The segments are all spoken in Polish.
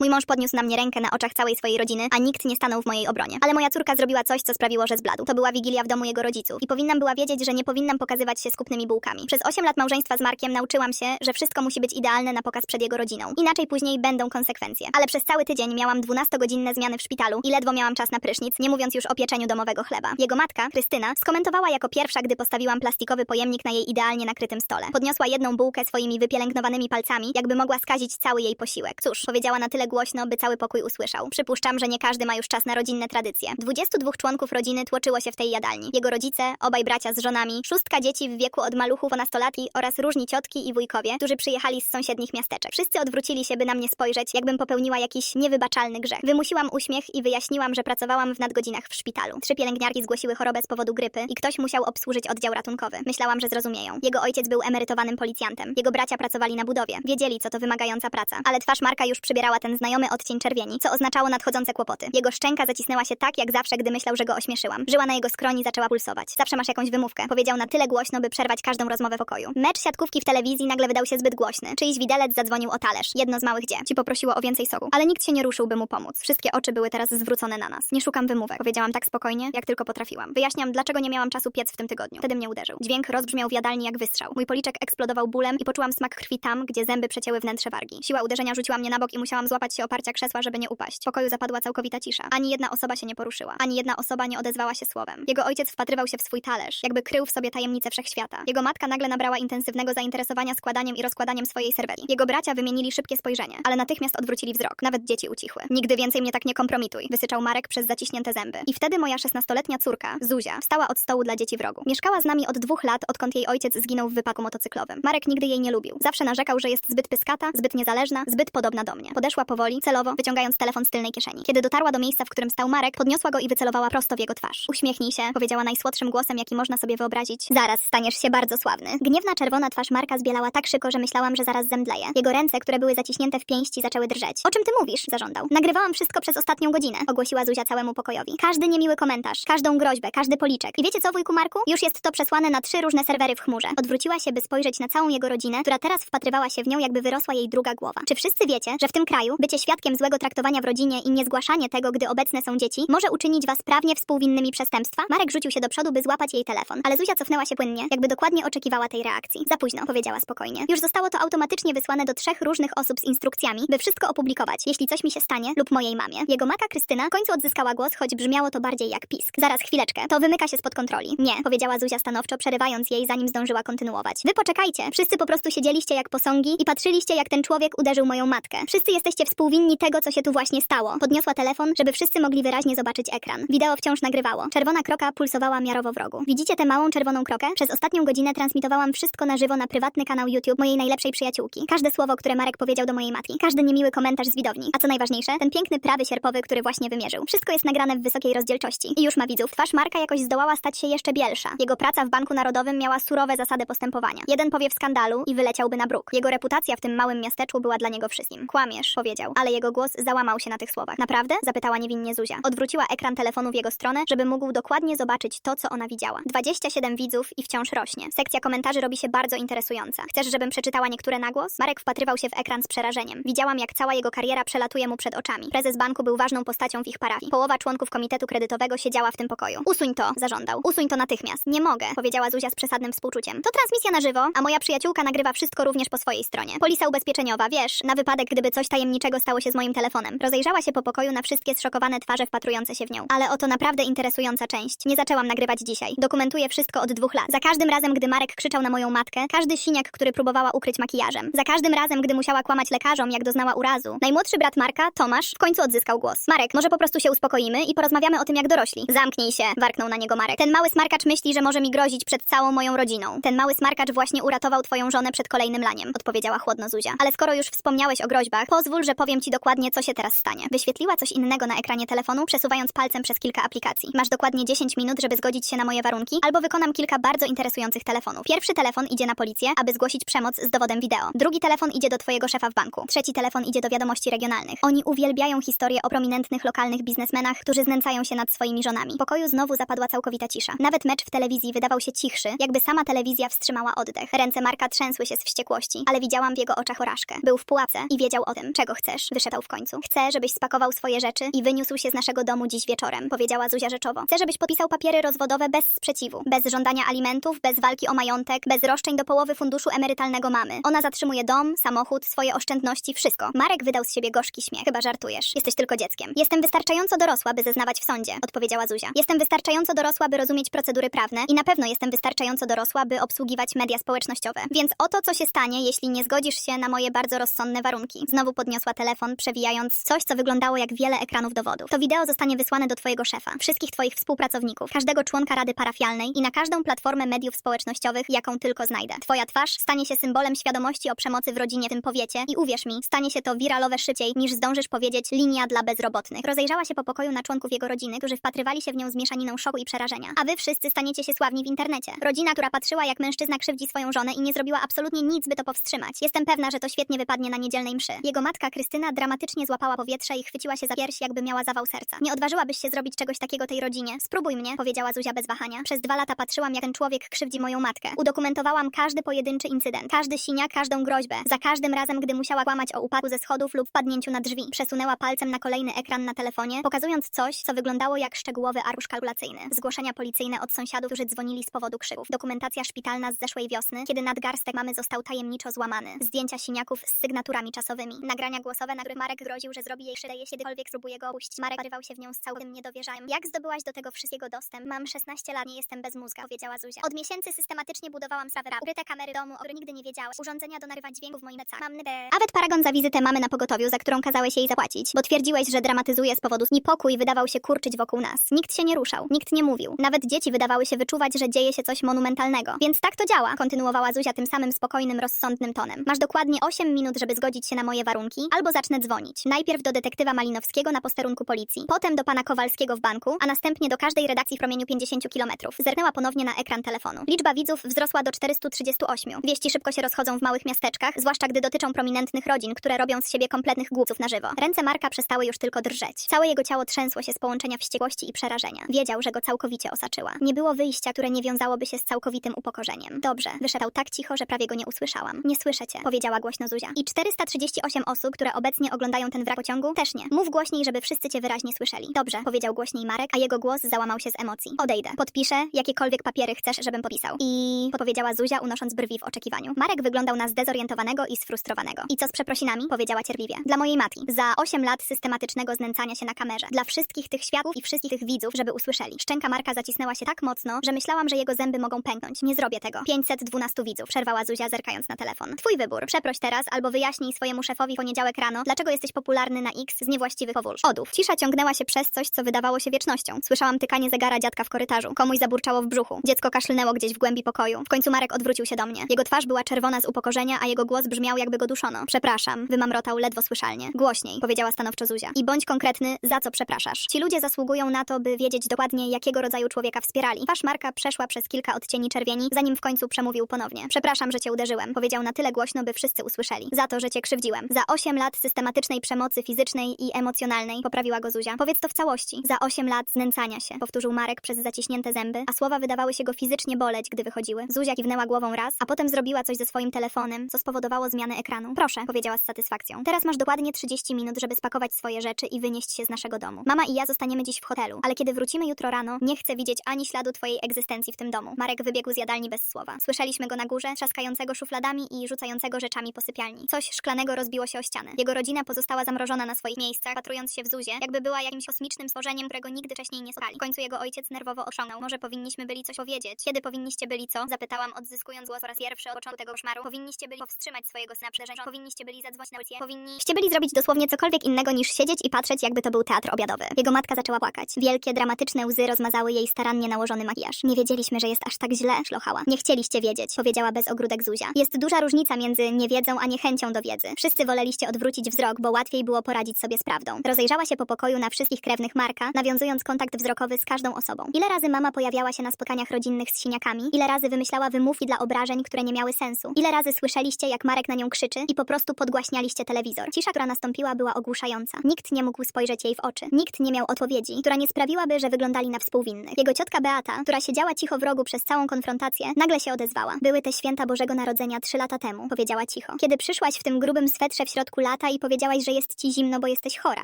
Mój mąż podniósł na mnie rękę na oczach całej swojej rodziny, a nikt nie stanął w mojej obronie. Ale moja córka zrobiła coś, co sprawiło, że zbladł. To była wigilia w domu jego rodziców i powinnam była wiedzieć, że nie powinnam pokazywać się skupnymi bułkami. Przez 8 lat małżeństwa z Markiem nauczyłam się, że wszystko musi być idealne na pokaz przed jego rodziną. Inaczej później będą konsekwencje. Ale przez cały tydzień miałam 12-godzinne zmiany w szpitalu i ledwo miałam czas na prysznic, nie mówiąc już o pieczeniu domowego chleba. Jego matka, Krystyna, skomentowała jako pierwsza, gdy postawiłam plastikowy pojemnik na jej idealnie nakrytym stole. Podniosła jedną bułkę swoimi wypielęgnowanymi palcami, jakby mogła skazić cały jej posiłek. Cóż, powiedziała na tyle głośno, by cały pokój usłyszał. Przypuszczam, że nie każdy ma już czas na rodzinne tradycje. 22 członków rodziny tłoczyło się w tej jadalni. Jego rodzice, obaj bracia z żonami, szóstka dzieci w wieku od maluchów po nastolatki oraz różni ciotki i wujkowie, którzy przyjechali z sąsiednich miasteczek. Wszyscy odwrócili się, by na mnie spojrzeć, jakbym popełniła jakiś niewybaczalny grzech. Wymusiłam uśmiech i wyjaśniłam, że pracowałam w nadgodzinach w szpitalu. Trzy pielęgniarki zgłosiły chorobę z powodu grypy i ktoś musiał obsłużyć oddział ratunkowy. Myślałam, że zrozumieją. Jego ojciec był emerytowanym policjantem. Jego bracia pracowali na budowie. Wiedzieli, co to wymagająca praca. Ale twarz Marka już przybierała ten znajomy odcień czerwieni, co oznaczało nadchodzące kłopoty. Jego szczęka zacisnęła się tak, jak zawsze, gdy myślał, że go ośmieszyłam. Żyła na jego skroni zaczęła pulsować. Zawsze masz jakąś wymówkę. Powiedział na tyle głośno, by przerwać każdą rozmowę w pokoju. Mecz siatkówki w telewizji nagle wydał się zbyt głośny. Czyjś widelec zadzwonił o talerz. Jedno z małych dzieci poprosiło o więcej soku. Ale nikt się nie ruszył, by mu pomóc. Wszystkie oczy były teraz zwrócone na nas. Nie szukam wymówek. Powiedziałam tak spokojnie, jak tylko potrafiłam. Wyjaśniam, dlaczego nie miałam czasu piec w tym tygodniu. Wtedy mnie uderzył. Dźwięk rozbrzmiał w jadalni jak wystrzał. Mój policzek eksplodował bólem i poczułam smak krwi tam, gdzie zęby przecięły wnętrze wargi. Siła uderzenia rzuciła mnie na bok i musiałam złapać się oparcia krzesła, żeby nie upaść. W pokoju zapadła całkowita cisza. Ani jedna osoba się nie poruszyła. Ani jedna osoba nie odezwała się słowem. Jego ojciec wpatrywał się w swój talerz, jakby krył w sobie tajemnice wszechświata. Jego matka nagle nabrała intensywnego zainteresowania składaniem i rozkładaniem swojej serwerii. Jego bracia wymienili szybkie spojrzenie, ale natychmiast odwrócili wzrok. Nawet dzieci ucichły. Nigdy więcej mnie tak nie kompromituj, wysyczał Marek przez zaciśnięte zęby. I wtedy moja szesnastoletnia córka, Zuzia, wstała od stołu dla dzieci w rogu. Mieszkała z nami od dwóch lat, odkąd jej ojciec zginął w wypadku motocyklowym. Marek nigdy jej nie lubił. Zawsze narzekał, że jest zbyt pyskata, zbyt niezależna, zbyt podobna do mnie. Podeszła powoli, celowo, wyciągając telefon z tylnej kieszeni. Kiedy dotarła do miejsca, w którym stał Marek, podniosła go i wycelowała prosto w jego twarz. Uśmiechnij się, powiedziała najsłodszym głosem, jaki można sobie wyobrazić. Zaraz staniesz się bardzo sławny. Gniewna czerwona twarz Marka zbielała tak szybko, że myślałam, że zaraz zemdleje. Jego ręce, które były zaciśnięte w pięści, zaczęły drżeć. O czym ty mówisz? zażądał. Nagrywałam wszystko przez ostatnią godzinę, ogłosiła Zuzia całemu pokojowi. Każdy niemiły komentarz, każdą groźbę, każdy policzek. I wiecie co, wujku Marku? Już jest to przesłane na trzy różne serwery w chmurze. Odwróciła się, by spojrzeć na całą jego rodzinę, która teraz wpatrywała się w nią, jakby wyrosła jej druga głowa. Czy wszyscy wiecie, że w tym kraju bycie świadkiem złego traktowania w rodzinie i niezgłaszanie tego, gdy obecne są dzieci, może uczynić was prawnie współwinnymi przestępstwa? Marek rzucił się do przodu, by złapać jej telefon, ale Zuzia cofnęła się płynnie, jakby dokładnie oczekiwała tej reakcji. Za późno, powiedziała spokojnie. Już zostało to automatycznie wysłane do trzech różnych osób z instrukcjami, by wszystko opublikować, jeśli coś mi się stanie lub mojej mamie. Jego matka Krystyna w końcu odzyskała głos, choć brzmiało to bardziej jak pisk. Zaraz, chwileczkę, to wymyka się spod kontroli. Nie, powiedziała Zuzia stanowczo, przerywając jej, zanim zdążyła kontynuować. Wy poczekajcie, wszyscy po prostu siedzieliście jak posągi i patrzyliście, jak ten człowiek uderzył moją matkę. Wszyscy jesteście współwinni tego, co się tu właśnie stało. Podniosła telefon, żeby wszyscy mogli wyraźnie zobaczyć ekran. Wideo wciąż nagrywało. Czerwona kroka pulsowała miarowo w rogu. Widzicie tę małą czerwoną krokę? Przez ostatnią godzinę transmitowałam wszystko na żywo na prywatny kanał YouTube mojej najlepszej przyjaciółki. Każde słowo, które Marek powiedział do mojej matki. Każdy niemiły komentarz z widowni. A co najważniejsze, ten piękny prawy sierpowy, który właśnie wymierzył. Wszystko jest nagrane w wysokiej rozdzielczości. I już ma widzów. Twarz Marka jakoś zdołała stać się jeszcze bielsza. Jego praca w Banku Narodowym miała surowe zasady postępowania. Jeden powie w skandalu i wyleciałby na bruk. Jego reputacja w tym małym miasteczku była dla niego wszystkim. Kłamiesz, powiedział, ale jego głos załamał się na tych słowach. Naprawdę? Zapytała niewinnie Zuzia. Odwróciła ekran telefonu w jego stronę, żeby mógł dokładnie zobaczyć to, co ona widziała. 27 widzów i wciąż rośnie. Sekcja komentarzy robi się bardzo interesująca. Chcesz, żebym przeczytała niektóre na głos? Marek wpatrywał się w ekran z przerażeniem. Widziałam, jak cała jego kariera przelatuje mu przed oczami. Prezes banku był ważną postacią w ich parafii. Połowa członków komitetu kredytowego siedziała w tym pokoju. Usuń to, zażądał. Usuń to natychmiast. Nie mogę, powiedziała Zuzia z przesadnym współczuciem. To transmisja na żywo, a moja przyjaciółka nagrywa wszystko również po swojej stronie. Polisa ubezpieczeniowa, wiesz, na wypadek, gdyby coś tajemniczego stało się z moim telefonem. Rozejrzała się po pokoju na wszystkie zszokowane twarze wpatrujące się w nią. Ale oto naprawdę interesująca część. Nie zaczęłam nagrywać dzisiaj. Dokumentuję wszystko od dwóch lat. Za każdym razem, gdy Marek krzyczał na moją matkę, każdy siniak, który próbowała ukryć makijażem. Za każdym razem, gdy musiała kłamać lekarzom, jak doznała urazu. Najmłodszy brat Marka, Tomasz, w końcu odzyskał głos. Marek, może po prostu się uspokoimy i porozmawiamy o tym jak dorośli. Zamknij się, warknął na niego Marek. Ten mały smarkacz myśli, że może mi grozić przed całą moją rodziną. Ten mały smarkacz właśnie uratował twoją żonę przed kolejnym laniem, odpowiedziała chłodno Zuzia. Ale skoro już wspomniałeś o groźbach, pozwól, że powiem ci dokładnie, co się teraz stanie. Wyświetliła coś innego na ekranie telefonu, przesuwając palcem przez kilka aplikacji. Masz dokładnie 10 minut, żeby zgodzić się na moje warunki, albo wykonam kilka bardzo interesujących telefonów. Pierwszy telefon idzie na policję, aby zgłosić przemoc z dowodem wideo. Drugi telefon idzie do twojego szefa w banku. Trzeci telefon idzie do wiadomości regionalnych. Oni uwielbiają historie o prominentnych lokalnych biznesmenach, którzy znęcają się nad swoimi żonami. W pokoju znowu zapadła całkowita cisza. Nawet mecz w telewizji wydawał się cichszy, jakby sama telewizja wstrzymała oddech. Ręce Marka trzęsły się z wściekłości, ale widziałam w jego oczach porażkę. Był w pułapce i wiedział o tym, czego chce. Wyszeptał w końcu. Chcę, żebyś spakował swoje rzeczy i wyniósł się z naszego domu dziś wieczorem, powiedziała Zuzia rzeczowo. Chcę, żebyś podpisał papiery rozwodowe bez sprzeciwu, bez żądania alimentów, bez walki o majątek, bez roszczeń do połowy funduszu emerytalnego mamy. Ona zatrzymuje dom, samochód, swoje oszczędności, wszystko. Marek wydał z siebie gorzki śmiech. Chyba żartujesz. Jesteś tylko dzieckiem. Jestem wystarczająco dorosła, by zeznawać w sądzie, odpowiedziała Zuzia. Jestem wystarczająco dorosła, by rozumieć procedury prawne i na pewno jestem wystarczająco dorosła, by obsługiwać media społecznościowe. Więc oto co się stanie, jeśli nie zgodzisz się na moje bardzo rozsądne warunki. Znowu podniosła telefon, przewijając coś, co wyglądało jak wiele ekranów dowodów. To wideo zostanie wysłane do twojego szefa, wszystkich twoich współpracowników, każdego członka rady parafialnej i na każdą platformę mediów społecznościowych, jaką tylko znajdę. Twoja twarz stanie się symbolem świadomości o przemocy w rodzinie w tym powiecie i uwierz mi, stanie się to wiralowe szybciej, niż zdążysz powiedzieć linia dla bezrobotnych. Rozejrzała się po pokoju na członków jego rodziny, którzy wpatrywali się w nią z mieszaniną szoku i przerażenia. A wy wszyscy staniecie się sławni w internecie. Rodzina, która patrzyła, jak mężczyzna krzywdzi swoją żonę i nie zrobiła absolutnie nic, by to powstrzymać. Jestem pewna, że to świetnie wypadnie na niedzielnej mszy. Jego matka Krystyna dramatycznie złapała powietrze i chwyciła się za pierś, jakby miała zawał serca. Nie odważyłabyś się zrobić czegoś takiego tej rodzinie. Spróbuj mnie, powiedziała Zuzia bez wahania. Przez dwa lata patrzyłam, jak ten człowiek krzywdzi moją matkę. Udokumentowałam każdy pojedynczy incydent, każdy siniak, każdą groźbę. Za każdym razem, gdy musiała kłamać o upadku ze schodów lub wpadnięciu na drzwi, przesunęła palcem na kolejny ekran na telefonie, pokazując coś, co wyglądało jak szczegółowy arkusz kalkulacyjny. Zgłoszenia policyjne od sąsiadów, którzy dzwonili z powodu krzyków. Dokumentacja szpitalna z zeszłej wiosny, kiedy nadgarstek mamy został tajemniczo złamany. Zdjęcia siniaków z sygnaturami czasowymi. Nagrania na których Marek groził, że zrobi jej krzywdę, jeśli kiedykolwiek spróbuje go opuścić. Marek parywał się w nią z całym niedowierzaniem. Jak zdobyłaś do tego wszystkiego dostęp? Mam 16 lat, nie jestem bez mózga, powiedziała Zuzia. Od miesięcy systematycznie budowałam serwera, ukryte kamery domu, o których nigdy nie wiedziałaś. Urządzenia do nagrywania dźwięków w moim plecach. Mam nybę. Awet paragon za wizytę mamy na pogotowiu, za którą kazałeś jej zapłacić, bo twierdziłeś, że dramatyzuje z powodu niepokój wydawał się kurczyć wokół nas. Nikt się nie ruszał, nikt nie mówił. Nawet dzieci wydawały się wyczuwać, że dzieje się coś monumentalnego. Więc tak to działa, kontynuowała Zuzia tym samym spokojnym, rozsądnym tonem. Masz dokładnie 8 minut, żeby zgodzić się na moje warunki, albo zacznę dzwonić. Najpierw do detektywa Malinowskiego na posterunku policji, potem do pana Kowalskiego w banku, a następnie do każdej redakcji w promieniu 50 km. Zerknęła ponownie na ekran telefonu. Liczba widzów wzrosła do 438. Wieści szybko się rozchodzą w małych miasteczkach, zwłaszcza gdy dotyczą prominentnych rodzin, które robią z siebie kompletnych głupców na żywo. Ręce Marka przestały już tylko drżeć. Całe jego ciało trzęsło się z połączenia wściekłości i przerażenia. Wiedział, że go całkowicie osaczyła. Nie było wyjścia, które nie wiązałoby się z całkowitym upokorzeniem. Dobrze, wyszedł tak cicho, że prawie go nie usłyszałam. Nie słyszę cię, powiedziała głośno Zuzia. I 438 osób, które obecnie oglądają ten wrak pociągu, też nie. Mów głośniej, żeby wszyscy cię wyraźnie słyszeli. Dobrze, powiedział głośniej Marek, a jego głos załamał się z emocji. Odejdę. Podpiszę, jakiekolwiek papiery chcesz, żebym podpisał. I podpowiedziała Zuzia, unosząc brwi w oczekiwaniu. Marek wyglądał na zdezorientowanego i sfrustrowanego. I co z przeprosinami? powiedziała cierpliwie. Dla mojej matki. Za 8 lat systematycznego znęcania się na kamerze. Dla wszystkich tych świadków i wszystkich tych widzów, żeby usłyszeli. Szczęka Marka zacisnęła się tak mocno, że myślałam, że jego zęby mogą pęknąć. Nie zrobię tego. 512 widzów, przerwała Zuzia, zerkając na telefon. Twój wybór. Przeproś teraz albo wyjaśnij swojemu szefowi poniedziałek rano, dlaczego jesteś popularny na X z niewłaściwych powód. Odów. Cisza ciągnęła się przez coś, co wydawało się wiecznością. Słyszałam tykanie zegara dziadka w korytarzu. Komuś zaburczało w brzuchu. Dziecko kaszlnęło gdzieś w głębi pokoju. W końcu Marek odwrócił się do mnie. Jego twarz była czerwona z upokorzenia, a jego głos brzmiał, jakby go duszono. Przepraszam, wymamrotał ledwo słyszalnie. Głośniej, powiedziała stanowczo Zuzia. I bądź konkretny, za co przepraszasz. Ci ludzie zasługują na to, by wiedzieć dokładnie, jakiego rodzaju człowieka wspierali. Twarz Marka przeszła przez kilka odcieni czerwieni, zanim w końcu przemówił ponownie. Przepraszam, że cię uderzyłem. Powiedział na tyle głośno, by wszyscy usłyszeli. Za to, że cię krzywdziłem. Za 8 lat systematycznej przemocy fizycznej i emocjonalnej, poprawiła go Zuzia. Powiedz to w całości. Za 8 lat znęcania się, powtórzył Marek przez zaciśnięte zęby, a słowa wydawały się go fizycznie boleć, gdy wychodziły. Zuzia kiwnęła głową raz, a potem zrobiła coś ze swoim telefonem, co spowodowało zmianę ekranu. Proszę, powiedziała z satysfakcją. Teraz masz dokładnie 30 minut, żeby spakować swoje rzeczy i wynieść się z naszego domu. Mama i ja zostaniemy dziś w hotelu, ale kiedy wrócimy jutro rano, nie chcę widzieć ani śladu twojej egzystencji w tym domu. Marek wybiegł z jadalni bez słowa. Słyszeliśmy go na górze, trzaskającego szufladami i rzucającego rzeczami po sypialni. Coś szklanego rozbiło się o ścianę. Jego rodzina pozostała zamrożona na swoich miejscach, patrując się w Zuzie, jakby była jakimś kosmicznym stworzeniem, którego nigdy wcześniej nie spotkali. W końcu jego ojciec nerwowo otrzągnął. Może powinniśmy byli coś powiedzieć. Kiedy powinniście byli co? Zapytałam, odzyskując głos po raz pierwszy od początku tego koszmaru. Powinniście byli powstrzymać swojego syna przed. Powinniście byli zadzwonić na policję. Powinniście byli zrobić dosłownie cokolwiek innego niż siedzieć i patrzeć, jakby to był teatr obiadowy. Jego matka zaczęła płakać. Wielkie, dramatyczne łzy rozmazały jej starannie nałożony makijaż. Nie wiedzieliśmy, że jest aż tak źle, szlochała. Nie chcieliście wiedzieć, powiedziała bez ogródek Zuzia. Jest duża różnica między niewiedzą a niechęcią do wiedzy. Wszyscy woleliście odwrócić wzrok, bo łatwiej było poradzić sobie z prawdą. Rozejrzała się po pokoju na wszystkich krewnych Marka, nawiązując kontakt wzrokowy z każdą osobą. Ile razy mama pojawiała się na spotkaniach rodzinnych z siniakami? Ile razy wymyślała wymówki dla obrażeń, które nie miały sensu? Ile razy słyszeliście, jak Marek na nią krzyczy i po prostu podgłaśnialiście telewizor? Cisza, która nastąpiła, była ogłuszająca. Nikt nie mógł spojrzeć jej w oczy. Nikt nie miał odpowiedzi, która nie sprawiłaby, że wyglądali na współwinnych. Jego ciotka Beata, która siedziała cicho w rogu przez całą konfrontację, nagle się odezwała. Były te święta Bożego Narodzenia trzy lata temu, powiedziała cicho. Kiedy przyszłaś w tym grubym swetrze w środku lat brata i powiedziałaś, że jest ci zimno, bo jesteś chora.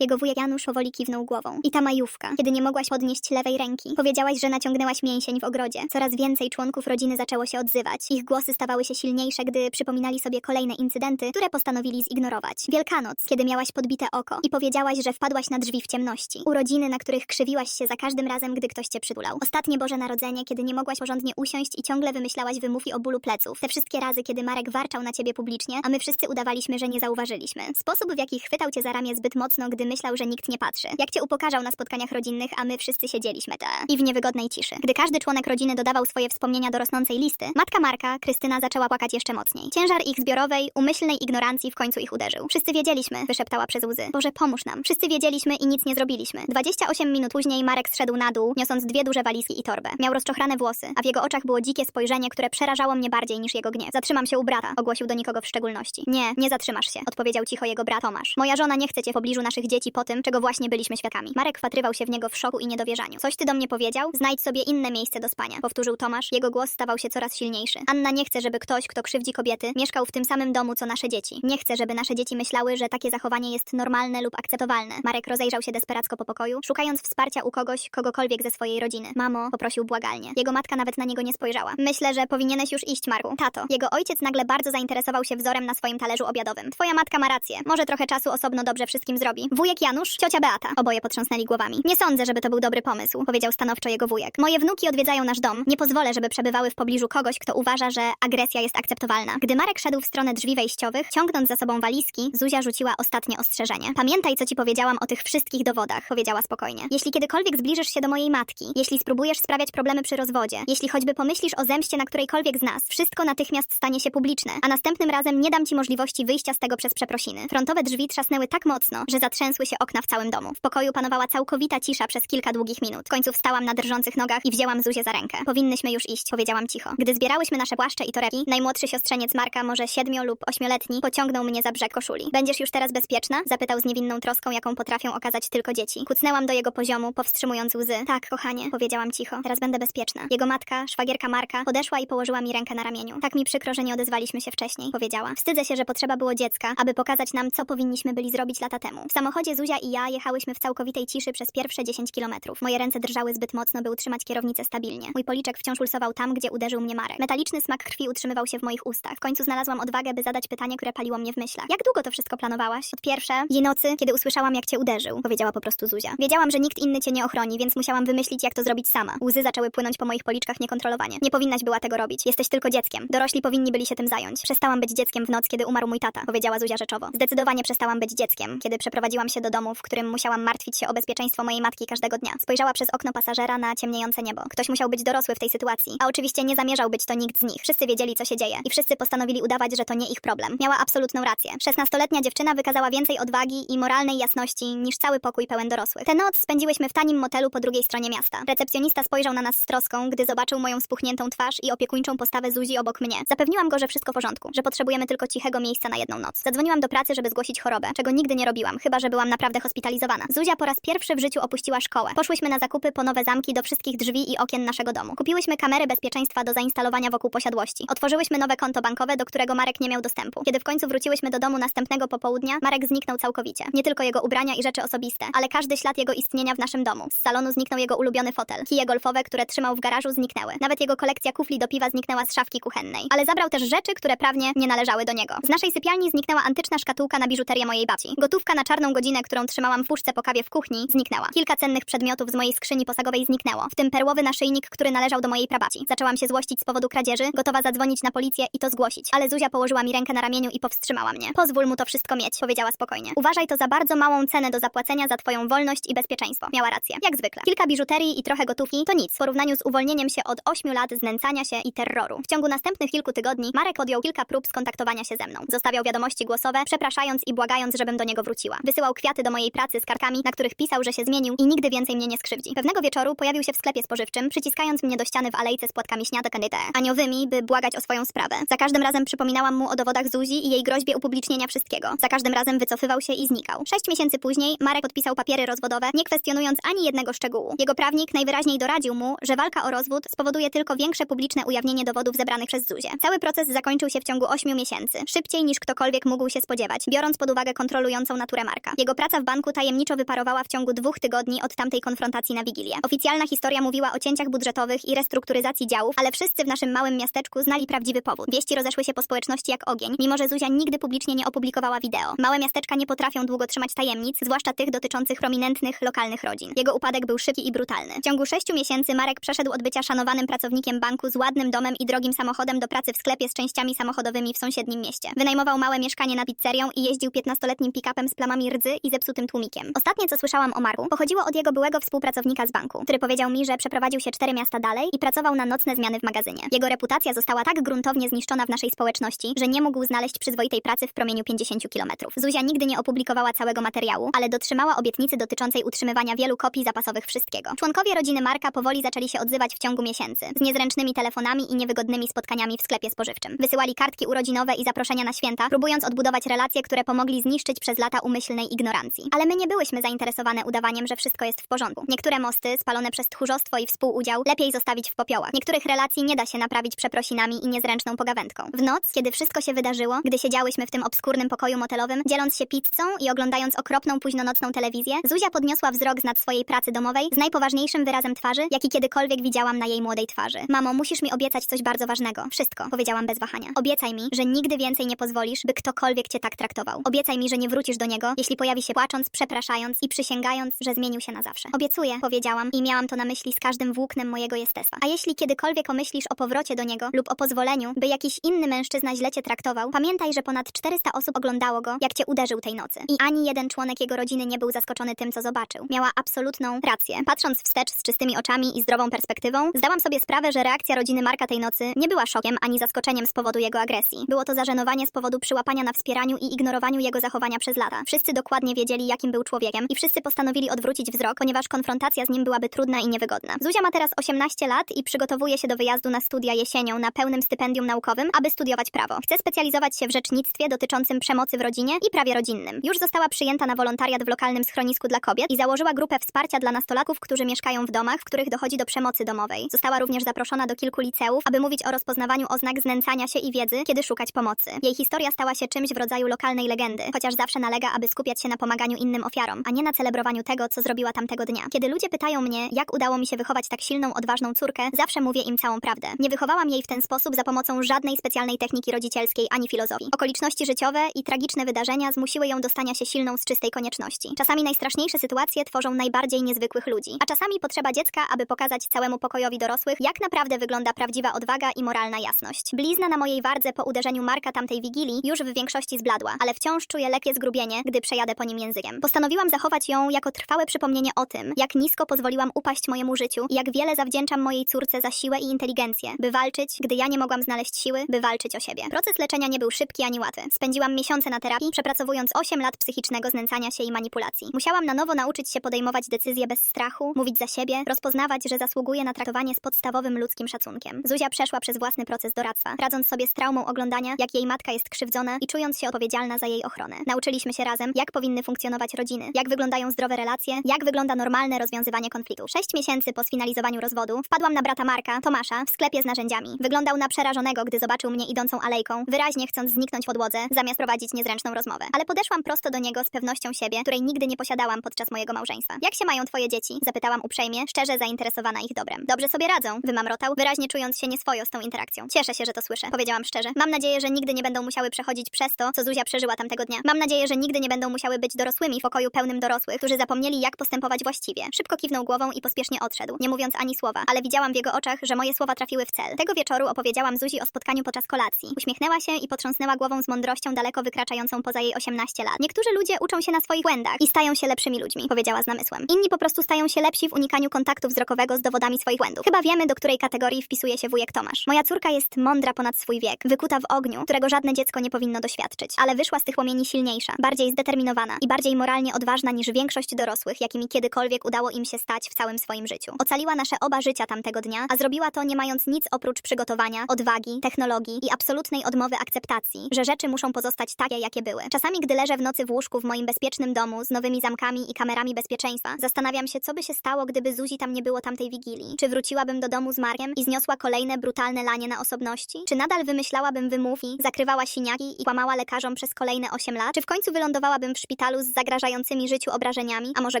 Jego wujek Janusz powoli kiwnął głową. I ta majówka, kiedy nie mogłaś podnieść lewej ręki. Powiedziałaś, że naciągnęłaś mięsień w ogrodzie. Coraz więcej członków rodziny zaczęło się odzywać. Ich głosy stawały się silniejsze, gdy przypominali sobie kolejne incydenty, które postanowili zignorować. Wielkanoc, kiedy miałaś podbite oko i powiedziałaś, że wpadłaś na drzwi w ciemności. Urodziny, na których krzywiłaś się za każdym razem, gdy ktoś cię przytulał. Ostatnie Boże Narodzenie, kiedy nie mogłaś porządnie usiąść i ciągle wymyślałaś wymówki o bólu pleców. Te wszystkie razy, kiedy Marek warczał na ciebie publicznie, a my wszyscy udawaliśmy, że nie zauważyliśmy. Sposób, w jaki chwytał cię za ramię zbyt mocno, gdy myślał, że nikt nie patrzy. Jak cię upokarzał na spotkaniach rodzinnych, a my wszyscy siedzieliśmy te i w niewygodnej ciszy. Gdy każdy członek rodziny dodawał swoje wspomnienia do rosnącej listy, matka Marka, Krystyna, zaczęła płakać jeszcze mocniej. Ciężar ich zbiorowej, umyślnej ignorancji w końcu ich uderzył. Wszyscy wiedzieliśmy, wyszeptała przez łzy. Boże, pomóż nam. Wszyscy wiedzieliśmy i nic nie zrobiliśmy. 28 minut później Marek zszedł na dół, niosąc dwie duże walizki i torbę. Miał rozczochrane włosy, a w jego oczach było dzikie spojrzenie, które przerażało mnie bardziej niż jego gniew. Zatrzymam się u brata, ogłosił do nikogo w szczególności. Nie, nie zatrzymasz się, odpowiedział cicho jego brat Tomasz. Moja żona nie chce cię w pobliżu naszych dzieci po tym, czego właśnie byliśmy świadkami. Marek wpatrywał się w niego w szoku i niedowierzaniu. Coś ty do mnie powiedział? Znajdź sobie inne miejsce do spania, powtórzył Tomasz. Jego głos stawał się coraz silniejszy. Anna nie chce, żeby ktoś, kto krzywdzi kobiety, mieszkał w tym samym domu co nasze dzieci. Nie chce, żeby nasze dzieci myślały, że takie zachowanie jest normalne lub akceptowalne. Marek rozejrzał się desperacko po pokoju, szukając wsparcia u kogoś, kogokolwiek ze swojej rodziny. Mamo, poprosił błagalnie. Jego matka nawet na niego nie spojrzała. Myślę, że powinieneś już iść, Marku. Tato, jego ojciec nagle bardzo zainteresował się wzorem na swoim talerzu obiadowym. Twoja matka ma rację. Może trochę czasu osobno dobrze wszystkim zrobi. Wujek Janusz, ciocia Beata. Oboje potrząsnęli głowami. Nie sądzę, żeby to był dobry pomysł, powiedział stanowczo jego wujek. Moje wnuki odwiedzają nasz dom. Nie pozwolę, żeby przebywały w pobliżu kogoś, kto uważa, że agresja jest akceptowalna. Gdy Marek szedł w stronę drzwi wejściowych, ciągnąc za sobą walizki, Zuzia rzuciła ostatnie ostrzeżenie. Pamiętaj, co ci powiedziałam o tych wszystkich dowodach, powiedziała spokojnie. Jeśli kiedykolwiek zbliżysz się do mojej matki, jeśli spróbujesz sprawiać problemy przy rozwodzie, jeśli choćby pomyślisz o zemście na którejkolwiek z nas, wszystko natychmiast stanie się publiczne, a następnym razem nie dam ci możliwości wyjścia z tego przez przeprosiny. Frontowe drzwi trzasnęły tak mocno, że zatrzęsły się okna w całym domu. W pokoju panowała całkowita cisza przez kilka długich minut. W końcu wstałam na drżących nogach i wzięłam Zuzię za rękę. Powinnyśmy już iść, powiedziałam cicho. Gdy zbierałyśmy nasze płaszcze i torebki, najmłodszy siostrzeniec Marka, może siedmiu lub ośmioletni, pociągnął mnie za brzeg koszuli. Będziesz już teraz bezpieczna? Zapytał z niewinną troską, jaką potrafią okazać tylko dzieci. Kucnęłam do jego poziomu, powstrzymując łzy. Tak, kochanie, powiedziałam cicho. Teraz będę bezpieczna. Jego matka, szwagierka Marka, podeszła i położyła mi rękę na ramieniu. Tak mi przykro, że nie odezwaliśmy się wcześniej, powiedziała. Wstydzę się, że potrzeba było dziecka, aby pokazać nam, co powinniśmy byli zrobić lata temu. W samochodzie Zuzia i ja jechałyśmy w całkowitej ciszy przez pierwsze 10 kilometrów. Moje ręce drżały zbyt mocno, by utrzymać kierownicę stabilnie. Mój policzek wciąż pulsował tam, gdzie uderzył mnie Marek. Metaliczny smak krwi utrzymywał się w moich ustach. W końcu znalazłam odwagę, by zadać pytanie, które paliło mnie w myślach. Jak długo to wszystko planowałaś? Od pierwsze, jej nocy, kiedy usłyszałam, jak cię uderzył, powiedziała po prostu Zuzia. Wiedziałam, że nikt inny cię nie ochroni, więc musiałam wymyślić, jak to zrobić sama. Łzy zaczęły płynąć po moich policzkach niekontrolowanie. Nie powinnaś była tego robić. Jesteś tylko dzieckiem. Dorośli powinni byli się tym zająć. Przestałam być dzieckiem w noc, kiedy umarł mój tata, powiedziała Zuzia rzeczowo. Zdecydowanie przestałam być dzieckiem, kiedy przeprowadziłam się do domu, w którym musiałam martwić się o bezpieczeństwo mojej matki każdego dnia. Spojrzała przez okno pasażera na ciemniejące niebo. Ktoś musiał być dorosły w tej sytuacji, a oczywiście nie zamierzał być to nikt z nich. Wszyscy wiedzieli, co się dzieje i wszyscy postanowili udawać, że to nie ich problem. Miała absolutną rację. Szesnastoletnia dziewczyna wykazała więcej odwagi i moralnej jasności niż cały pokój pełen dorosłych. Tę noc spędziłyśmy w tanim motelu po drugiej stronie miasta. Recepcjonista spojrzał na nas z troską, gdy zobaczył moją spuchniętą twarz i opiekuńczą postawę Zuzi obok mnie. Zapewniłam go, że wszystko w porządku, że potrzebujemy tylko cichego miejsca na jedną noc. Zadzwoniłam do pracy, żeby zgłosić chorobę, czego nigdy nie robiłam, chyba że byłam naprawdę hospitalizowana. Zuzia po raz pierwszy w życiu opuściła szkołę. Poszłyśmy na zakupy po nowe zamki do wszystkich drzwi i okien naszego domu. Kupiłyśmy kamery bezpieczeństwa do zainstalowania wokół posiadłości. Otworzyłyśmy nowe konto bankowe, do którego Marek nie miał dostępu. Kiedy w końcu wróciłyśmy do domu następnego popołudnia, Marek zniknął całkowicie. Nie tylko jego ubrania i rzeczy osobiste, ale każdy ślad jego istnienia w naszym domu. Z salonu zniknął jego ulubiony fotel. Kije golfowe, które trzymał w garażu, zniknęły. Nawet jego kolekcja kufli do piwa zniknęła z szafki kuchennej. Ale zabrał też rzeczy, które prawnie nie należały do niego. Z naszej sypialni zniknęła antyczna na biżuterię mojej babci. Gotówka na czarną godzinę, którą trzymałam w puszce po kawie w kuchni, zniknęła. Kilka cennych przedmiotów z mojej skrzyni posagowej zniknęło, w tym perłowy naszyjnik, który należał do mojej prabaci. Zaczęłam się złościć z powodu kradzieży, gotowa zadzwonić na policję i to zgłosić. Ale Zuzia położyła mi rękę na ramieniu i powstrzymała mnie. Pozwól mu to wszystko mieć, powiedziała spokojnie. Uważaj to za bardzo małą cenę do zapłacenia za twoją wolność i bezpieczeństwo. Miała rację. Jak zwykle. Kilka biżuterii i trochę gotówki to nic w porównaniu z uwolnieniem się od 8 lat znęcania się i terroru. W ciągu następnych kilku tygodni Marek podjął kilka prób skontaktowania się ze mną. Zostawiał wiadomości głosowe, przepraszając i błagając, żebym do niego wróciła. Wysyłał kwiaty do mojej pracy z karkami, na których pisał, że się zmienił i nigdy więcej mnie nie skrzywdzi. Pewnego wieczoru pojawił się w sklepie spożywczym, przyciskając mnie do ściany w alejce z płatkami śniadek kandyte, aniowymi, by błagać o swoją sprawę. Za każdym razem przypominałam mu o dowodach Zuzi i jej groźbie upublicznienia wszystkiego. Za każdym razem wycofywał się i znikał. Sześć miesięcy później Marek podpisał papiery rozwodowe, nie kwestionując ani jednego szczegółu. Jego prawnik najwyraźniej doradził mu, że walka o rozwód spowoduje tylko większe publiczne ujawnienie dowodów zebranych przez Zuzię. Cały proces zakończył się w ciągu ośmiu miesięcy, szybciej niż ktokolwiek mógł się spodziewać, biorąc pod uwagę kontrolującą naturę Marka. Jego praca w banku tajemniczo wyparowała w ciągu dwóch tygodni od tamtej konfrontacji na Wigilię. Oficjalna historia mówiła o cięciach budżetowych i restrukturyzacji działów, ale wszyscy w naszym małym miasteczku znali prawdziwy powód. Wieści rozeszły się po społeczności jak ogień, mimo że Zuzia nigdy publicznie nie opublikowała wideo. Małe miasteczka nie potrafią długo trzymać tajemnic, zwłaszcza tych dotyczących prominentnych, lokalnych rodzin. Jego upadek był szybki i brutalny. W ciągu sześciu miesięcy Marek przeszedł od bycia szanowanym pracownikiem banku z ładnym domem i drogim samochodem do pracy w sklepie z częściami samochodowymi w sąsiednim mieście. Wynajmował małe mieszkanie nad pizzerią i jeździł 15-letnim pick-upem z plamami rdzy i zepsutym tłumikiem. Ostatnie, co słyszałam o Marku, pochodziło od jego byłego współpracownika z banku, który powiedział mi, że przeprowadził się cztery miasta dalej i pracował na nocne zmiany w magazynie. Jego reputacja została tak gruntownie zniszczona w naszej społeczności, że nie mógł znaleźć przyzwoitej pracy w promieniu 50 kilometrów. Zuzia nigdy nie opublikowała całego materiału, ale dotrzymała obietnicy dotyczącej utrzymywania wielu kopii zapasowych wszystkiego. Członkowie rodziny Marka powoli zaczęli się odzywać w ciągu miesięcy, z niezręcznymi telefonami i niewygodnymi spotkaniami w sklepie spożywczym. Wysyłali kartki urodzinowe i zaproszenia na święta, próbując odbudować relacje, które pomogli zniszczyć przez lata umyślnej ignorancji. Ale my nie byłyśmy zainteresowane udawaniem, że wszystko jest w porządku. Niektóre mosty, spalone przez tchórzostwo i współudział, lepiej zostawić w popiołach. Niektórych relacji nie da się naprawić przeprosinami i niezręczną pogawędką. W noc, kiedy wszystko się wydarzyło, gdy siedziałyśmy w tym obskurnym pokoju motelowym, dzieląc się pizzą i oglądając okropną późnonocną telewizję, Zuzia podniosła wzrok z nad swojej pracy domowej z najpoważniejszym wyrazem twarzy, jaki kiedykolwiek widziałam na jej młodej twarzy. Mamo, musisz mi obiecać coś bardzo ważnego. Wszystko, powiedziałam bez wahania. Obiecaj mi, że nigdy więcej nie pozwolisz, by ktokolwiek cię tak traktował. Obiecaj mi, że nie wrócisz do niego, jeśli pojawi się płacząc, przepraszając i przysięgając, że zmienił się na zawsze. Obiecuję, powiedziałam i miałam to na myśli z każdym włóknem mojego jestestwa. A jeśli kiedykolwiek pomyślisz o powrocie do niego lub o pozwoleniu, by jakiś inny mężczyzna źle cię traktował, pamiętaj, że ponad 400 osób oglądało go, jak cię uderzył tej nocy. I ani jeden członek jego rodziny nie był zaskoczony tym, co zobaczył. Miała absolutną rację. Patrząc wstecz z czystymi oczami i zdrową perspektywą, zdałam sobie sprawę, że reakcja rodziny Marka tej nocy nie była szokiem ani zaskoczeniem z powodu jego agresji. Było to zażenowanie z powodu przyłapania na wspieraniu i ignorowaniu jego zachowania przez lata. Wszyscy dokładnie wiedzieli, jakim był człowiekiem i wszyscy postanowili odwrócić wzrok, ponieważ konfrontacja z nim byłaby trudna i niewygodna. Zuzia ma teraz 18 lat i przygotowuje się do wyjazdu na studia jesienią na pełnym stypendium naukowym, aby studiować prawo. Chce specjalizować się w rzecznictwie dotyczącym przemocy w rodzinie i prawie rodzinnym. Już została przyjęta na wolontariat w lokalnym schronisku dla kobiet i założyła grupę wsparcia dla nastolatków, którzy mieszkają w domach, w których dochodzi do przemocy domowej. Została również zaproszona do kilku liceów, aby mówić o rozpoznawaniu oznak znęcania się i wiedzy, kiedy szukać pomocy. Jej historia stała się czymś w rodzaju lokalnej legendy, chociaż zawsze nalega, aby skupiać się na pomaganiu innym ofiarom, a nie na celebrowaniu tego, co zrobiła tamtego dnia. Kiedy ludzie pytają mnie, jak udało mi się wychować tak silną, odważną córkę, zawsze mówię im całą prawdę. Nie wychowałam jej w ten sposób za pomocą żadnej specjalnej techniki rodzicielskiej ani filozofii. Okoliczności życiowe i tragiczne wydarzenia zmusiły ją do stania się silną z czystej konieczności. Czasami najstraszniejsze sytuacje tworzą najbardziej niezwykłych ludzi, a czasami potrzeba dziecka, aby pokazać całemu pokojowi dorosłych, jak naprawdę wygląda prawdziwa odwaga i moralna jasność. Blizna na mojej wardze po uderzeniu Marka tamtej wigilii już w większości zbladła, ale wciąż czuję lekkie zgrubienie, gdy przejadę po nim językiem. Postanowiłam zachować ją jako trwałe przypomnienie o tym, jak nisko pozwoliłam upaść mojemu życiu i jak wiele zawdzięczam mojej córce za siłę i inteligencję, by walczyć, gdy ja nie mogłam znaleźć siły, by walczyć o siebie. Proces leczenia nie był szybki ani łatwy. Spędziłam miesiące na terapii, przepracowując 8 lat psychicznego znęcania się i manipulacji. Musiałam na nowo nauczyć się podejmować decyzje bez strachu, mówić za siebie, rozpoznawać, że zasługuję na traktowanie z podstawowym ludzkim szacunkiem. Zuzia przeszła przez własny proces doradztwa, radząc sobie z traumą oglądania, jak jej matka jest krzywdzona i czując się odpowiedzialna za jej ochronę. Nauczyliśmy się razem, jak powinny funkcjonować rodziny, jak wyglądają zdrowe relacje, jak wygląda normalne rozwiązywanie konfliktu. Sześć miesięcy po sfinalizowaniu rozwodu wpadłam na brata Marka, Tomasza, w sklepie z narzędziami. Wyglądał na przerażonego, gdy zobaczył mnie idącą alejką, wyraźnie chcąc zniknąć w podłodze, zamiast prowadzić niezręczną rozmowę. Ale podeszłam prosto do niego z pewnością siebie, której nigdy nie posiadałam podczas mojego małżeństwa. Jak się mają twoje dzieci? Zapytałam uprzejmie, szczerze zainteresowana ich dobrem. Dobrze sobie radzą, wymamrotał, wyraźnie czując się nieswojo z tą interakcją. Cieszę się, że to słyszę, powiedziałam szczerze. Mam nadzieję, że nigdy nie będą musiały przechodzić przez to, co Zuzia przeżyła tamtego dnia. Mam nadzieję, że nigdy nie będą musiały być dorosłymi w pokoju pełnym dorosłych, którzy zapomnieli, jak postępować właściwie. Szybko kiwnął głową i pospiesznie odszedł, nie mówiąc ani słowa, ale widziałam w jego oczach, że moje słowa trafiły w cel. Tego wieczoru opowiedziałam Zuzi o spotkaniu podczas kolacji. Uśmiechnęła się i potrząsnęła głową z mądrością daleko wykraczającą poza jej 18 lat. Niektórzy ludzie uczą się na swoich błędach i stają się lepszymi ludźmi, powiedziała z namysłem. Inni po prostu stają się lepsi w unikaniu kontaktu wzrokowego z dowodami swoich błędów. Chyba wiemy, do której kategorii wpisuje się wujek Tomasz. Moja córka jest mądra ponad swój wiek, wykuta w ogniu, którego żadne dziecko nie powinno doświadczyć, ale wyszła z tych płomieni silniejsza, bardziej zdeterminowana i bardziej moralnie odważna niż większość dorosłych, jakimi kiedykolwiek udało im się stać w całym swoim życiu. Ocaliła nasze oba życia tamtego dnia, a zrobiła to nie mając nic oprócz przygotowania, odwagi, technologii i absolutnej odmowy akceptacji, że rzeczy muszą pozostać takie, jakie były. Czasami, gdy leżę w nocy w łóżku w moim bezpiecznym domu z nowymi zamkami i kamerami bezpieczeństwa, zastanawiam się, co by się stało, gdyby Zuzi tam nie było tamtej wigilii. Czy wróciłabym do domu z Markiem i zniosła kolejne brutalne lanie na osobności? Czy nadal wymyślałabym wymówki, zakrywała siniaki i kłamała lekarzom przez przez kolejne 8 lat? Czy w końcu wylądowałabym w szpitalu z zagrażającymi życiu obrażeniami, a może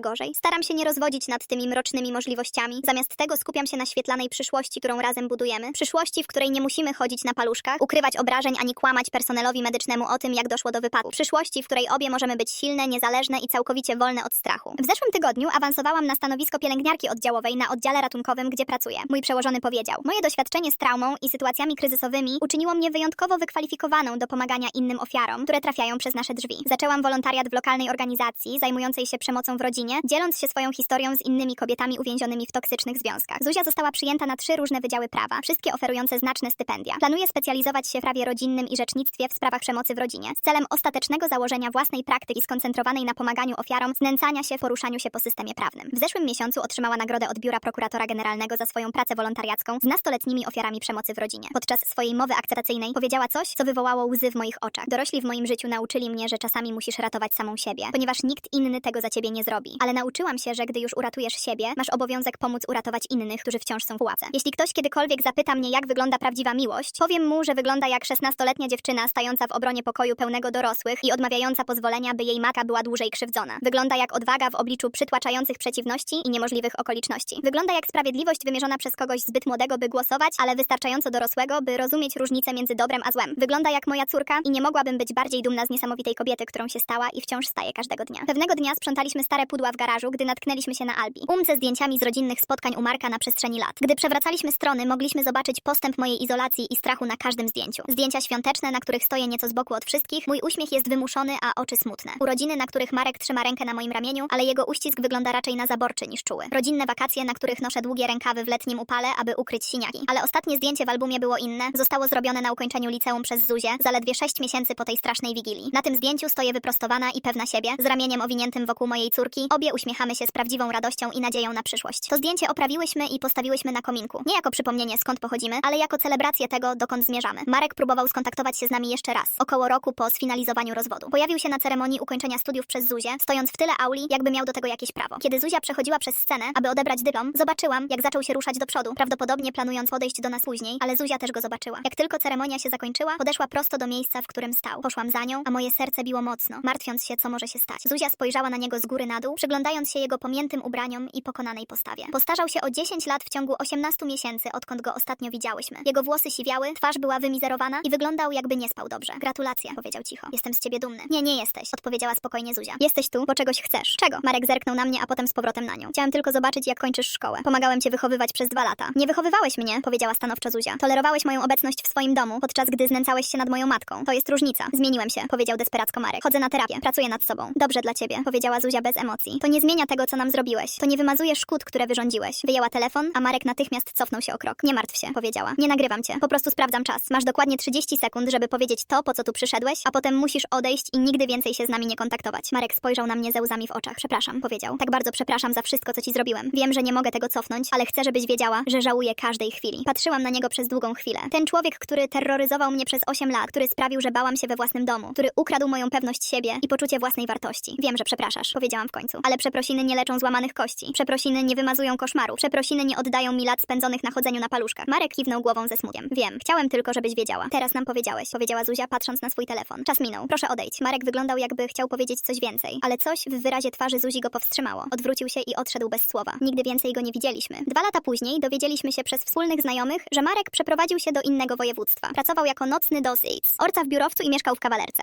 gorzej? Staram się nie rozwodzić nad tymi mrocznymi możliwościami. Zamiast tego skupiam się na świetlanej przyszłości, którą razem budujemy. Przyszłości, w której nie musimy chodzić na paluszkach, ukrywać obrażeń ani kłamać personelowi medycznemu o tym, jak doszło do wypadku. Przyszłości, w której obie możemy być silne, niezależne i całkowicie wolne od strachu. W zeszłym tygodniu awansowałam na stanowisko pielęgniarki oddziałowej na oddziale ratunkowym, gdzie pracuję. Mój przełożony powiedział: Moje doświadczenie z traumą i sytuacjami kryzysowymi uczyniło mnie wyjątkowo wykwalifikowaną do pomagania innym ofiarom, które trafiają przez nasze drzwi. Zaczęłam wolontariat w lokalnej organizacji zajmującej się przemocą w rodzinie, dzieląc się swoją historią z innymi kobietami uwięzionymi w toksycznych związkach. Zuzia została przyjęta na trzy różne wydziały prawa, wszystkie oferujące znaczne stypendia. Planuje specjalizować się w prawie rodzinnym i rzecznictwie w sprawach przemocy w rodzinie, z celem ostatecznego założenia własnej praktyki skoncentrowanej na pomaganiu ofiarom znęcania się w poruszaniu się po systemie prawnym. W zeszłym miesiącu otrzymała nagrodę od Biura Prokuratora Generalnego za swoją pracę wolontariacką z nastoletnimi ofiarami przemocy w rodzinie. Podczas swojej mowy akceptacyjnej powiedziała coś, co wywołało łzy w moich oczach. Dorośli w moim życiu nauczyli mnie, że czasami musisz ratować samą siebie, ponieważ nikt inny tego za ciebie nie zrobi. Ale nauczyłam się, że gdy już uratujesz siebie, masz obowiązek pomóc uratować innych, którzy wciąż są w pułapce. Jeśli ktoś kiedykolwiek zapyta mnie, jak wygląda prawdziwa miłość, powiem mu, że wygląda jak 16-letnia dziewczyna stająca w obronie pokoju pełnego dorosłych i odmawiająca pozwolenia, by jej maka była dłużej krzywdzona. Wygląda jak odwaga w obliczu przytłaczających przeciwności i niemożliwych okoliczności. Wygląda jak sprawiedliwość wymierzona przez kogoś zbyt młodego, by głosować, ale wystarczająco dorosłego, by rozumieć różnicę między dobrem a złem. Wygląda jak moja córka i nie mogłabym być bardziej dumna z niesamowitej kobiety, którą się stała i wciąż staje każdego dnia. Pewnego dnia sprzątaliśmy stare pudła w garażu, gdy natknęliśmy się na Albi. Um ze zdjęciami z rodzinnych spotkań u Marka na przestrzeni lat. Gdy przewracaliśmy strony, mogliśmy zobaczyć postęp mojej izolacji i strachu na każdym zdjęciu. Zdjęcia świąteczne, na których stoję nieco z boku od wszystkich, mój uśmiech jest wymuszony, a oczy smutne. Urodziny, na których Marek trzyma rękę na moim ramieniu, ale jego uścisk wygląda raczej na zaborczy niż czuły. Rodzinne wakacje, na których noszę długie rękawy w letnim upale, aby ukryć siniaki. Ale ostatnie zdjęcie w albumie było inne. Zostało zrobione na ukończeniu liceum przez Zuzię, zaledwie 6 miesięcy po tej strasznej wigilii. Na tym zdjęciu stoję wyprostowana i pewna siebie, z ramieniem owiniętym wokół mojej córki. Obie uśmiechamy się z prawdziwą radością i nadzieją na przyszłość. To zdjęcie oprawiłyśmy i postawiłyśmy na kominku. Nie jako przypomnienie skąd pochodzimy, ale jako celebrację tego, dokąd zmierzamy. Marek próbował skontaktować się z nami jeszcze raz, około roku po sfinalizowaniu rozwodu. Pojawił się na ceremonii ukończenia studiów przez Zuzię, stojąc w tyle auli, jakby miał do tego jakieś prawo. Kiedy Zuzia przechodziła przez scenę, aby odebrać dyplom, zobaczyłam, jak zaczął się ruszać do przodu, prawdopodobnie planując podejść do nas później, ale Zuzia też go zobaczyła. Jak tylko ceremonia się zakończyła, podeszła prosto do miejsca, w którym stał. Poszłam za nią, a moje serce biło mocno, martwiąc się, co może się stać. Zuzia spojrzała na niego z góry na dół, przyglądając się jego pomiętym ubraniom i pokonanej postawie. Postarzał się o 10 lat w ciągu 18 miesięcy, odkąd go ostatnio widziałyśmy. Jego włosy siwiały, twarz była wymizerowana i wyglądał, jakby nie spał dobrze. Gratulacje, powiedział cicho. Jestem z ciebie dumny. Nie, nie jesteś, odpowiedziała spokojnie Zuzia. Jesteś tu, bo czegoś chcesz. Czego? Marek zerknął na mnie, a potem z powrotem na nią. Chciałem tylko zobaczyć, jak kończysz szkołę. Pomagałem cię wychowywać przez dwa lata. Nie wychowywałeś mnie, powiedziała stanowczo Zuzia. Tolerowałeś moją obecność w swoim domu, podczas gdy znęcałeś się nad moją matką. To jest różnica. Zmieniłem się, powiedział desperacko Marek. Chodzę na terapię, pracuję nad sobą. Dobrze dla ciebie, powiedziała Zuzia bez emocji. To nie zmienia tego, co nam zrobiłeś. To nie wymazuje szkód, które wyrządziłeś. Wyjęła telefon, a Marek natychmiast cofnął się o krok. Nie martw się, powiedziała. Nie nagrywam cię. Po prostu sprawdzam czas. Masz dokładnie 30 sekund, żeby powiedzieć to, po co tu przyszedłeś, a potem musisz odejść i nigdy więcej się z nami nie kontaktować. Marek spojrzał na mnie ze łzami w oczach. Przepraszam, powiedział. Tak bardzo przepraszam za wszystko, co ci zrobiłem. Wiem, że nie mogę tego cofnąć, ale chcę, żebyś wiedziała, że żałuję każdej chwili. Patrzyłam na niego przez długą chwilę. Ten człowiek, który terroryzował mnie przez 8 lat, który sprawił, że bałam się we własnym domu, który ukradł moją pewność siebie i poczucie własnej wartości. Wiem, że przepraszasz, powiedziałam w końcu. Ale przeprosiny nie leczą złamanych kości. Przeprosiny nie wymazują koszmarów. Przeprosiny nie oddają mi lat spędzonych na chodzeniu na paluszkach. Marek kiwnął głową ze smutkiem. Wiem, chciałem tylko, żebyś wiedziała. Teraz nam powiedziałeś, powiedziała Zuzia, patrząc na swój telefon. Czas minął. Proszę odejdź. Marek wyglądał, jakby chciał powiedzieć coś więcej, ale coś w wyrazie twarzy Zuzi go powstrzymało. Odwrócił się i odszedł bez słowa. Nigdy więcej go nie widzieliśmy. Dwa lata później dowiedzieliśmy się przez wspólnych znajomych, że Marek przeprowadził się do innego województwa. Pracował jako nocny dosyc. Orca w biurowcu i mieszkał w.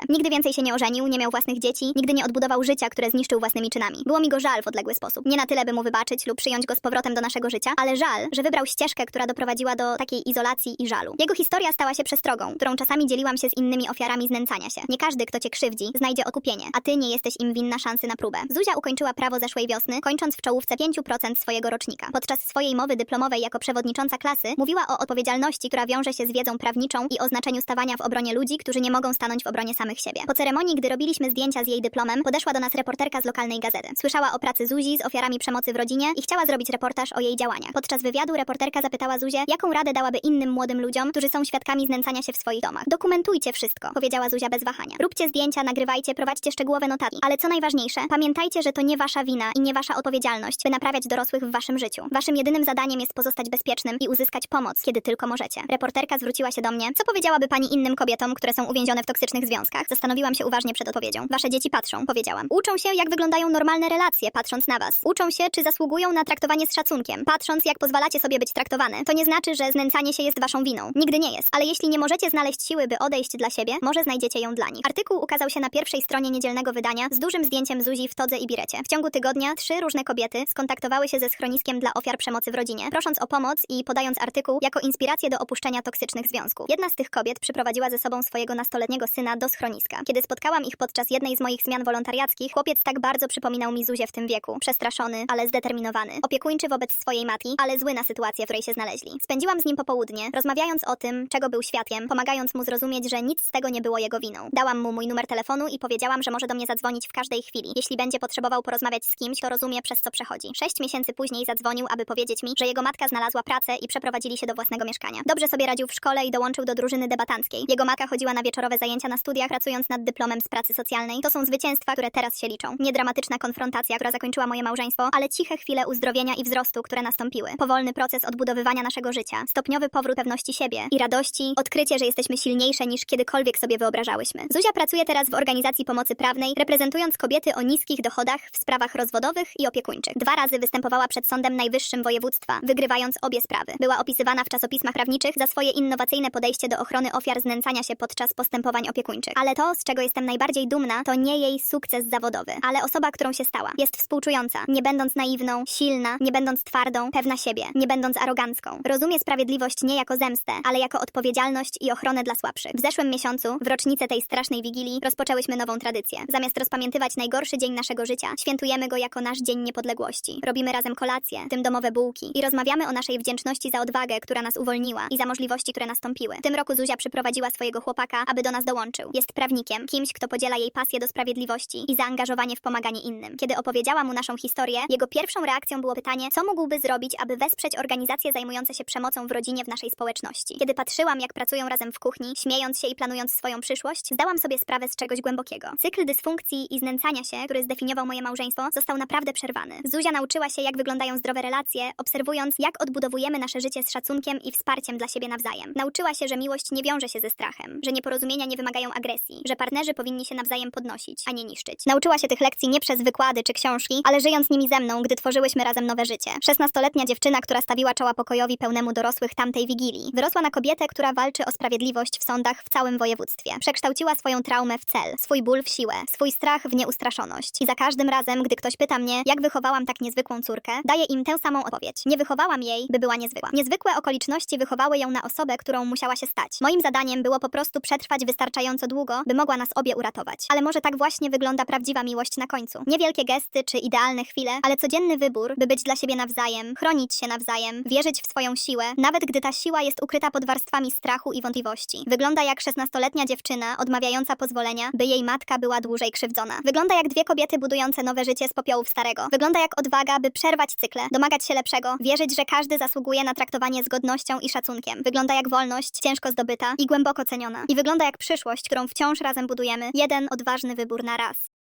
Nigdy więcej się nie ożenił, nie miał własnych dzieci, nigdy nie odbudował życia, które zniszczył własnymi czynami. Było mi go żal w odległy sposób. Nie na tyle, by mu wybaczyć lub przyjąć go z powrotem do naszego życia, ale żal, że wybrał ścieżkę, która doprowadziła do takiej izolacji i żalu. Jego historia stała się przestrogą, którą czasami dzieliłam się z innymi ofiarami znęcania się. Nie każdy, kto cię krzywdzi, znajdzie okupienie, a ty nie jesteś im winna szansy na próbę. Zuzia ukończyła prawo zeszłej wiosny, kończąc w czołówce 5% swojego rocznika. Podczas swojej mowy dyplomowej jako przewodnicząca klasy mówiła o odpowiedzialności, która wiąże się z wiedzą prawniczą i o znaczeniu stawania w obronie ludzi, którzy nie mogą stanąć w obronie samych siebie. Po ceremonii, gdy robiliśmy zdjęcia z jej dyplomem, podeszła do nas reporterka z lokalnej gazety. Słyszała o pracy Zuzi z ofiarami przemocy w rodzinie i chciała zrobić reportaż o jej działaniach. Podczas wywiadu reporterka zapytała Zuzię, jaką radę dałaby innym młodym ludziom, którzy są świadkami znęcania się w swoich domach. Dokumentujcie wszystko, powiedziała Zuzia bez wahania. Róbcie zdjęcia, nagrywajcie, prowadźcie szczegółowe notatki. Ale co najważniejsze, pamiętajcie, że to nie wasza wina i nie wasza odpowiedzialność, by naprawiać dorosłych w waszym życiu. Waszym jedynym zadaniem jest pozostać bezpiecznym i uzyskać pomoc, kiedy tylko możecie. Reporterka zwróciła się do mnie. Co powiedziałaby pani innym kobietom, które są uwięzione w toksycznych związkach? Zastanowiłam się uważnie przed odpowiedzią. Wasze dzieci patrzą, powiedziałam. Uczą się, jak wyglądają normalne relacje, patrząc na was. Uczą się, czy zasługują na traktowanie z szacunkiem, patrząc, jak pozwalacie sobie być traktowane. To nie znaczy, że znęcanie się jest waszą winą. Nigdy nie jest. Ale jeśli nie możecie znaleźć siły, by odejść dla siebie, może znajdziecie ją dla nich. Artykuł ukazał się na pierwszej stronie niedzielnego wydania z dużym zdjęciem Zuzi w todze i birecie. W ciągu tygodnia trzy różne kobiety skontaktowały się ze schroniskiem dla ofiar przemocy w rodzinie, prosząc o pomoc i podając artykuł jako inspirację do opuszczenia toksycznych związków. Jedna z tych kobiet przyprowadziła ze sobą swojego nastoletniego syna do schroniska. Kiedy spotkałam ich podczas jednej z moich zmian wolontariackich, chłopiec tak bardzo przypominał mi Zuzię w tym wieku. Przestraszony, ale zdeterminowany. Opiekuńczy wobec swojej matki, ale zły na sytuację, w której się znaleźli. Spędziłam z nim popołudnie, rozmawiając o tym, czego był świadkiem, pomagając mu zrozumieć, że nic z tego nie było jego winą. Dałam mu mój numer telefonu i powiedziałam, że może do mnie zadzwonić w każdej chwili. Jeśli będzie potrzebował porozmawiać z kimś, to rozumie, przez co przechodzi. Sześć miesięcy później zadzwonił, aby powiedzieć mi, że jego matka znalazła pracę i przeprowadzili się do własnego mieszkania. Dobrze sobie radził w szkole i dołączył do drużyny debatanckiej. Jego matka chodziła na wieczorowe zajęcia na studiach, pracując nad dyplomem z pracy socjalnej. To są zwycięstwa, które teraz się liczą. Nie dramatyczna konfrontacja, która zakończyła moje małżeństwo, ale ciche chwile uzdrowienia i wzrostu, które nastąpiły. Powolny proces odbudowywania naszego życia, stopniowy powrót pewności siebie i radości, odkrycie, że jesteśmy silniejsze niż kiedykolwiek sobie wyobrażałyśmy. Zuzia pracuje teraz w organizacji pomocy prawnej, reprezentując kobiety o niskich dochodach w sprawach rozwodowych i opiekuńczych. Dwa razy występowała przed Sądem Najwyższym Województwa, wygrywając obie sprawy. Była opisywana w czasopismach prawniczych za swoje innowacyjne podejście do ochrony ofiar znęcania się podczas postępowań opiekuńczych. Ale to, z czego jestem najbardziej dumna, to nie jej sukces zawodowy, ale osoba, którą się stała. Jest współczująca, nie będąc naiwną, silna, nie będąc twardą, pewna siebie, nie będąc arogancką. Rozumie sprawiedliwość nie jako zemstę, ale jako odpowiedzialność i ochronę dla słabszych. W zeszłym miesiącu, w rocznicę tej strasznej wigilii, rozpoczęłyśmy nową tradycję. Zamiast rozpamiętywać najgorszy dzień naszego życia, świętujemy go jako nasz Dzień Niepodległości. Robimy razem kolację, tym domowe bułki i rozmawiamy o naszej wdzięczności za odwagę, która nas uwolniła i za możliwości, które nastąpiły. W tym roku Zuzia przyprowadziła swojego chłopaka, aby do nas dołączył. Jest prawnikiem, kimś, kto podziela jej pasję do sprawiedliwości i zaangażowanie w pomaganie innym. Kiedy opowiedziała mu naszą historię, jego pierwszą reakcją było pytanie, co mógłby zrobić, aby wesprzeć organizacje zajmujące się przemocą w rodzinie w naszej społeczności. Kiedy patrzyłam, jak pracują razem w kuchni, śmiejąc się i planując swoją przyszłość, zdałam sobie sprawę z czegoś głębokiego. Cykl dysfunkcji i znęcania się, który zdefiniował moje małżeństwo, został naprawdę przerwany. Zuzia nauczyła się, jak wyglądają zdrowe relacje, obserwując, jak odbudowujemy nasze życie z szacunkiem i wsparciem dla siebie nawzajem. Nauczyła się, że miłość nie wiąże się ze strachem, że nieporozumienia nie wymagają agresji, że partnerzy powinni się nawzajem podnosić, a nie niszczyć. Nauczyła się tych lekcji nie przez wykłady czy książki, ale żyjąc nimi ze mną, gdy tworzyłyśmy razem nowe życie. 16-letnia dziewczyna, która stawiła czoła pokojowi pełnemu dorosłych tamtej wigilii, wyrosła na kobietę, która walczy o sprawiedliwość w sądach w całym województwie. Przekształciła swoją traumę w cel, swój ból w siłę, swój strach w nieustraszoność. I za każdym razem, gdy ktoś pyta mnie, jak wychowałam tak niezwykłą córkę, daję im tę samą odpowiedź. Nie wychowałam jej, by była niezwykła. Niezwykłe okoliczności wychowały ją na osobę, którą musiała się stać. Moim zadaniem było po prostu przetrwać wystarczająco długo, by mogła nas obie uratować. Ale może tak właśnie wygląda prawdziwa miłość na końcu. Niewielkie gesty czy idealne chwile, ale codzienny wybór, by być dla siebie nawzajem, chronić się nawzajem, wierzyć w swoją siłę, nawet gdy ta siła jest ukryta pod warstwami strachu i wątpliwości. Wygląda jak 16-letnia dziewczyna odmawiająca pozwolenia, by jej matka była dłużej krzywdzona. Wygląda jak dwie kobiety budujące nowe życie z popiołów starego. Wygląda jak odwaga, by przerwać cykle, domagać się lepszego, wierzyć, że każdy zasługuje na traktowanie z godnością i szacunkiem. Wygląda jak wolność, ciężko zdobyta i głęboko ceniona. I wygląda jak przyszłość, którą wciąż razem budujemy, jeden odważny wybór na raz.